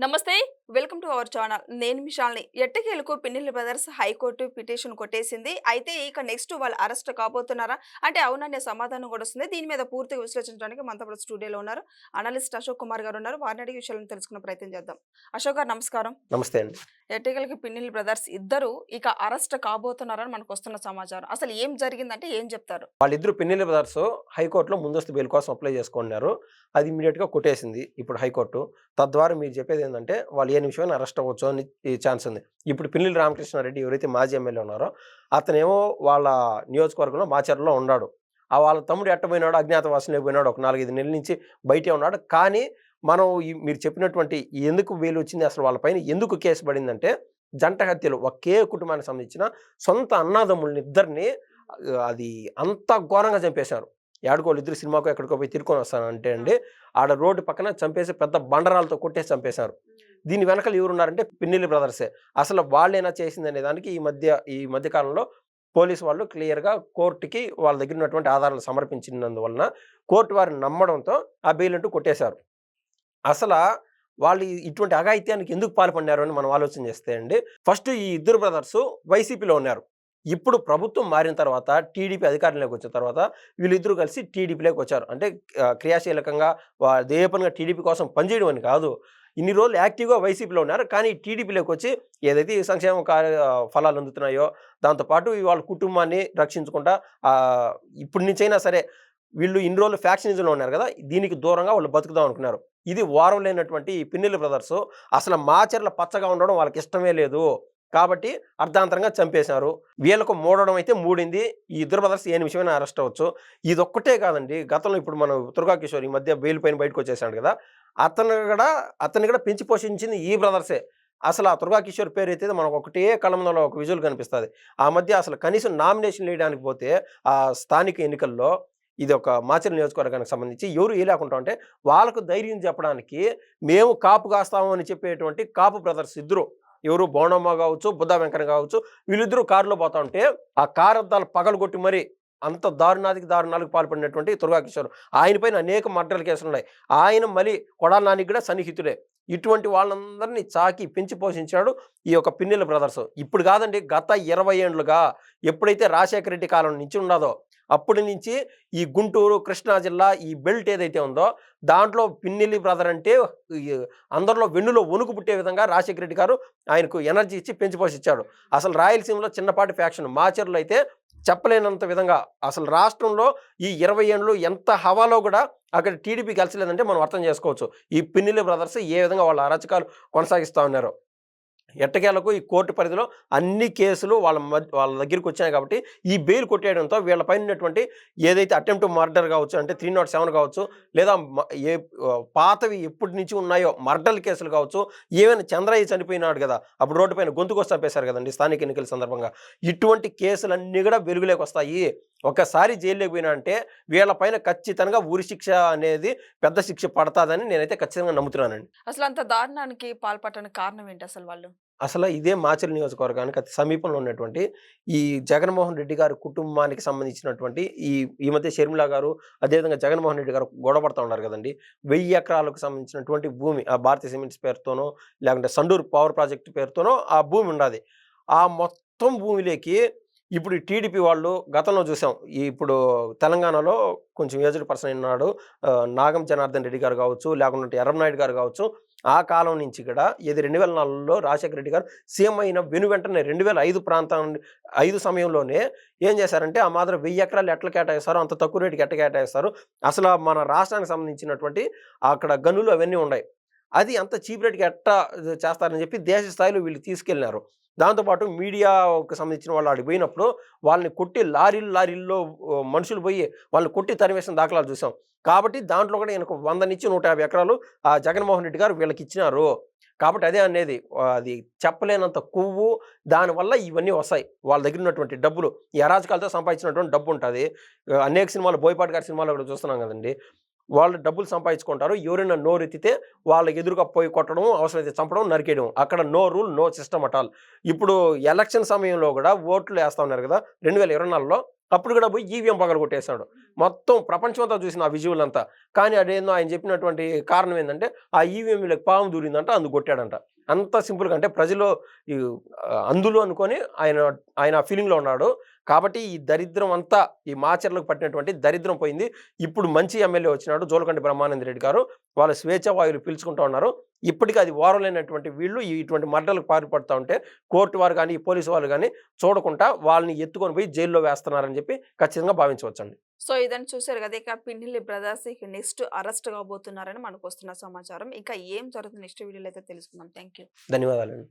నమస్తే. Welcome to our channel. నేను మిషాల్ని ఎట్టకేలకు పిన్నిల్ బ్రదర్స్ హైకోర్టు పిటిషన్ కొట్టేసింది. అయితే ఇక నెక్స్ట్ వాళ్ళు అరెస్ట్ కాబోతున్నారా? అంటే అవుననే సమాధానం కూడా వస్తుంది. దీని మీద పూర్తిగా విశ్లేషించడానికి మనతో పాటు స్టూడియోలో ఉన్నారు. అనలిస్ట్ అశోక్ కుమార్ గారు ఉన్నారు. వారిని అడిగి విషయాలను తెలుసుకునే ప్రయత్నం చేద్దాం. అశోక్ గారు నమస్కారం. నమస్తే అండి. ఎట్టకేలకు పిన్నిల్ బ్రదర్స్ ఇద్దరు ఇక అరెస్ట్ కాబోతున్నారని మనకు వస్తున్న సమాచారం. అసలు ఏం జరిగిందంటే ఏం చెప్తారు? వాళ్ళిద్దరు పిన్నెల్లి బ్రదర్స్ హైకోర్టులో ముందస్తు బెయిల్ కోసం అప్లై చేసుకున్నారు. అది ఇమీడియట్గా కొట్టేసింది ఇప్పుడు హైకోర్టు తద్వారా మీరు చెప్పేది ఏంటంటే వాళ్ళు ఏ నిమిషమైనా అరెస్ట్ అవ్వచ్చు అని ఈ ఛాన్స్ ఉంది. ఇప్పుడు పిన్నెల్లి రామకృష్ణారెడ్డి ఎవరైతే మాజీ ఎమ్మెల్యే ఉన్నారో అతనేమో వాళ్ళ నియోజకవర్గంలో మాచర్లో ఉన్నాడు. ఆ వాళ్ళ తమ్ముడు ఎట్టపోయినాడు అజ్ఞాతవాసంలో పోయినాడు ఒక నాలుగైదు నెలల నుంచి బయటే ఉన్నాడు. కానీ మనం మీరు చెప్పినటువంటి ఎందుకు వేలు వచ్చింది అసలు వాళ్ళపైన ఎందుకు కేసు పడిందంటే జంట హత్యలు ఒకే కుటుంబానికి సంబంధించిన సొంత అన్నాదమ్ముల్ని ఇద్దరిని అది అంత ఘోరంగా చంపేశారు. ఏడుకోళ్ళు ఇద్దరు సినిమాకు ఎక్కడికో పోయి తిరుకొని వస్తానంటే అండి ఆడ రోడ్డు పక్కన చంపేసి పెద్ద బండరాలతో కొట్టేసి చంపేశారు. దీని వెనకలు ఎవరున్నారంటే పిన్నెల్లి బ్రదర్సే. అసలు వాళ్ళేనా చేసింది దానికి ఈ మధ్య ఈ మధ్య కాలంలో పోలీసు వాళ్ళు క్లియర్గా కోర్టుకి వాళ్ళ దగ్గర ఉన్నటువంటి ఆధారాలు సమర్పించినందువలన కోర్టు వారిని నమ్మడంతో ఆ బెయిల్ అంటూ కొట్టేశారు. అసలు వాళ్ళు ఇటువంటి అఘాయిత్యానికి ఎందుకు పాల్పడినారు అని మనం ఆలోచన చేస్తే అండి ఫస్ట్ ఈ ఇద్దరు బ్రదర్స్ వైసీపీలో ఉన్నారు. ఇప్పుడు ప్రభుత్వం మారిన తర్వాత టీడీపీ అధికారంలోకి వచ్చిన తర్వాత వీళ్ళిద్దరూ కలిసి టీడీపీలోకి వచ్చారు. అంటే క్రియాశీలకంగా వా- అదే పనిగా టీడీపీ కోసం పనిచేయడం అని కాదు. ఇన్ని రోజులు యాక్టివ్గా వైసీపీలో ఉన్నారు. కానీ టీడీపీలోకి వచ్చి ఏదైతే సంక్షేమ కార్య ఫలాలు అందుతున్నాయో దాంతోపాటు వాళ్ళ కుటుంబాన్ని రక్షించకుండా ఇప్పటి నుంచైనా సరే వీళ్ళు ఇన్ని రోజులు ఫ్యాక్షనిజంలో ఉన్నారు కదా దీనికి దూరంగా వాళ్ళు బతుకుదాం అనుకున్నారు. ఇది వారం లేనటువంటి ఈ పిన్నెల బ్రదర్స్ అసలు మాచర్ల పచ్చగా ఉండడం వాళ్ళకి ఇష్టమే లేదు. కాబట్టి అర్ధాంతరంగా చంపేశారు. వీళ్ళకు మూడడం అయితే మూడింది. ఈ ఇద్దరు బ్రదర్స్ ఏ నిమిషమైనా అరెస్ట్ అవ్వచ్చు. ఇది ఒక్కటే కాదండి. గతంలో ఇప్పుడు మనం దుర్గా కిషోర్ ఈ మధ్య బెయిల్ పైన బయటకు వచ్చేసాడు కదా అతను కూడా అతన్ని కూడా పెంచి పోషించింది ఈ బ్రదర్సే. అసలు ఆ దుర్గా కిషోర్ పేరు అయితే మనకు ఒకటే కలంలో ఒక విజువల్ కనిపిస్తుంది. ఆ మధ్య అసలు కనీసం నామినేషన్ వేయడానికి పోతే ఆ స్థానిక ఎన్నికల్లో ఇది ఒక మాచర్ నియోజకవర్గానికి సంబంధించి ఎవరు ఏ లేకుండా అంటే వాళ్ళకు ధైర్యం చెప్పడానికి మేము కాపు కాస్తాము అని చెప్పేటువంటి కాపు బ్రదర్స్ ఇద్దరు. ఎవరు బోనమ్మ కావచ్చు బుద్ధ వెంకన్న కావచ్చు వీళ్ళిద్దరూ కారులో పోతా ఉంటే ఆ కారు అద్దాలు పగలగొట్టి మరీ అంత దారుణాదికి దారుణాలకు పాల్పడినటువంటి దుర్గా కిషోర్. అనేక మర్డర్ల కేసులు ఉన్నాయి ఆయన మళ్ళీ కొడాల నానికి కూడా సన్నిహితుడే. ఇటువంటి వాళ్ళందరినీ చాకి పెంచి పోషించాడు ఈ యొక్క పిన్నెల బ్రదర్స్. ఇప్పుడు కాదండి గత ఇరవై ఏండ్లుగా ఎప్పుడైతే రాజశేఖర రెడ్డి కాలం నుంచి ఉన్నదో అప్పటి నుంచి ఈ గుంటూరు కృష్ణా జిల్లా ఈ బెల్ట్ ఏదైతే ఉందో దాంట్లో పిన్నెల్లి బ్రదర్ అంటే అందరిలో వెన్నులో వణుకు పుట్టే విధంగా రాజశేఖర రెడ్డి గారు ఆయనకు ఎనర్జీ ఇచ్చి పెంచి పోషించాడు. అసలు రాయలసీమలో చిన్నపాటి ఫ్యాక్షన్ మాచర్లు అయితే చెప్పలేనంత విధంగా అసలు రాష్ట్రంలో ఈ ఇరవై ఏళ్ళు ఎంత హవాలో కూడా అక్కడ టీడీపీ కలిసి లేదంటే మనం అర్థం చేసుకోవచ్చు. ఈ పిన్నిల బ్రదర్స్ ఏ విధంగా వాళ్ళ అరాచకాలు కొనసాగిస్తూ ఉన్నారు. ఎట్టకేలకు ఈ కోర్టు పరిధిలో అన్ని కేసులు వాళ్ళ మధ్య వాళ్ళ దగ్గరికి వచ్చాయి కాబట్టి ఈ బెయిల్ కొట్టేయడంతో వీళ్ళపై ఉన్నటువంటి ఏదైతే అటెంప్ట్ మర్డర్ కావచ్చు అంటే త్రీ నాట్ సెవెన్ కావచ్చు లేదా ఏ పాతవి ఎప్పటి నుంచి ఉన్నాయో మర్డర్ కేసులు కావచ్చు ఏమైనా చంద్రయ్య చనిపోయినాడు కదా అప్పుడు రోడ్డు పైన గొంతుకొచ్చి చంపేశారు కదండి స్థానిక ఎన్నికల సందర్భంగా. ఇటువంటి కేసులన్నీ కూడా వెలుగులోకి వస్తాయి. ఒకసారి జైల్లోకి పోయినా అంటే వీళ్ళపైన ఖచ్చితంగా ఊరి శిక్ష అనేది పెద్ద శిక్ష పడతాదని నేనైతే ఖచ్చితంగా నమ్ముతున్నానండి. అసలు అంత దారుణానికి పాల్పడటానికి కారణం ఏంటి అసలు వాళ్ళు? అసలు ఇదే మాచిల నియోజకవర్గానికి అతి సమీపంలో ఉన్నటువంటి ఈ జగన్మోహన్ రెడ్డి గారి కుటుంబానికి సంబంధించినటువంటి ఈ ఈ మధ్య షర్మిల గారు అదేవిధంగా జగన్మోహన్ రెడ్డి గారు గొడవ పడుతూ ఉన్నారు కదండి. వెయ్యి ఎకరాలకు సంబంధించినటువంటి భూమి ఆ భారతీయ సిమెంట్స్ పేరుతోనో లేకుంటే సండూర్ పవర్ ప్రాజెక్ట్ పేరుతోనో ఆ భూమి ఉన్నది ఆ మొత్తం భూమిలోకి ఇప్పుడు టీడీపీ వాళ్ళు గతంలో చూసాం. ఈ ఇప్పుడు తెలంగాణలో కొంచెం ఏజ్డ్ పర్సన్ ఉన్నాడు నాగం జనార్దన్ రెడ్డి గారు కావచ్చు లేకుంటే ఎర్రనాయుడు గారు కావచ్చు ఆ కాలం నుంచి కూడా ఇది రెండు వేల నాలుగులో రాజశేఖర రెడ్డి గారు సీఎం అయిన వెను వెంటనే రెండు వేల ఐదు ప్రాంతం ఐదు సమయంలోనే ఏం చేశారంటే ఆ మాత్రం వెయ్యి ఎకరాలు ఎట్లా కేటాయిస్తారు అంత తక్కువ రేటుకి ఎట్లా కేటాయిస్తారు. అసలు మన రాష్ట్రానికి సంబంధించినటువంటి అక్కడ గనులు అవన్నీ ఉన్నాయి. అది అంత చీప్ రేట్కి ఎట్టా చేస్తారని చెప్పి దేశ స్థాయిలో వీళ్ళు తీసుకెళ్ళినారు. దాంతోపాటు మీడియాకు సంబంధించిన వాళ్ళు ఆడికి పోయినప్పుడు వాళ్ళని కొట్టి లారీలు లారీల్లో మనుషులు పోయి వాళ్ళని కొట్టి తరివేసిన దాఖలాలు చూసాం. కాబట్టి దాంట్లో కూడా ఈయనకు వంద నుంచి నూట యాభై ఎకరాలు ఆ జగన్మోహన్ రెడ్డి గారు వీళ్ళకి ఇచ్చినారు. కాబట్టి అదే అనేది అది చెప్పలేనంత కొవ్వు దానివల్ల ఇవన్నీ వస్తాయి. వాళ్ళ దగ్గర ఉన్నటువంటి డబ్బులు ఈ రాజకాలతో సంపాదించినటువంటి డబ్బు ఉంటుంది. అనేక సినిమాలు బోయపాటి గారి సినిమాలు కూడా చూస్తున్నాం కదండి. వాళ్ళు డబ్బులు సంపాదించుకుంటారు. ఎవరైనా నోరెత్తితే వాళ్ళకి ఎదురుగా పోయి కొట్టడం అవసరమైతే చంపడం నరికేయడం. అక్కడ no rule no system at all. ఇప్పుడు ఎలక్షన్ సమయంలో కూడా ఓట్లు వేస్తా ఉన్నారు కదా రెండు వేల ఇరవై నాలుగులో అప్పుడు కూడా పోయి ఈవీఎం పగలు కొట్టేశాడు. మొత్తం ప్రపంచం అంతా ఆ విజువల్ అంతా. కానీ అదేందో ఆయన చెప్పినటువంటి కారణం ఏంటంటే ఆ ఈవీఎంలకు పాము దూరిందంట అందు కొట్టాడంట. అంత సింపుల్గా అంటే ప్రజలు ఈ అనుకొని ఆయన ఆయన ఫీలింగ్లో ఉన్నాడు. కాబట్టి ఈ దరిద్రం అంతా ఈ మాచర్లకు పట్టినటువంటి దరిద్రం పోయింది. ఇప్పుడు మంచి ఎమ్మెల్యే వచ్చినాడు జోలకంటి బ్రహ్మానంద రెడ్డి గారు. వాళ్ళ స్వేచ్ఛ వాయువులు పీల్చుకుంటూ ఉన్నారు. ఇప్పటికీ అది ఓరలేనటువంటి వీళ్ళు ఇటువంటి మర్డర్లకు పాల్పడుతూ ఉంటే కోర్టు వారు కానీ పోలీసు వాళ్ళు కానీ చూడకుండా వాళ్ళని ఎత్తుకొని పోయి జైల్లో వేస్తున్నారని చెప్పి ఖచ్చితంగా భావించవచ్చండి. సో ఇదని చూశారు కదా! ఇక పిన్నిలి బ్రదర్స్ ఇక నెక్స్ట్ అరెస్ట్ కాబోతున్నారని మనకు వస్తున్న సమాచారం. ఇంకా ఏం జరుగుతుంది? నెక్స్ట్ వీడియోలో అయితే తెలుసుకుందాం. థ్యాంక్ యూ ధన్యవాదాలండి.